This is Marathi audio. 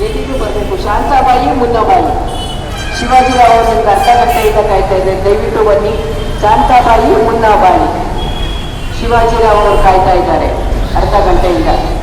जेटीटी बरे शांताबा मुवाजीराव अर्धगंटे दयविटू बनी शांताबा मु शिवाजी कायताय अर्धगंट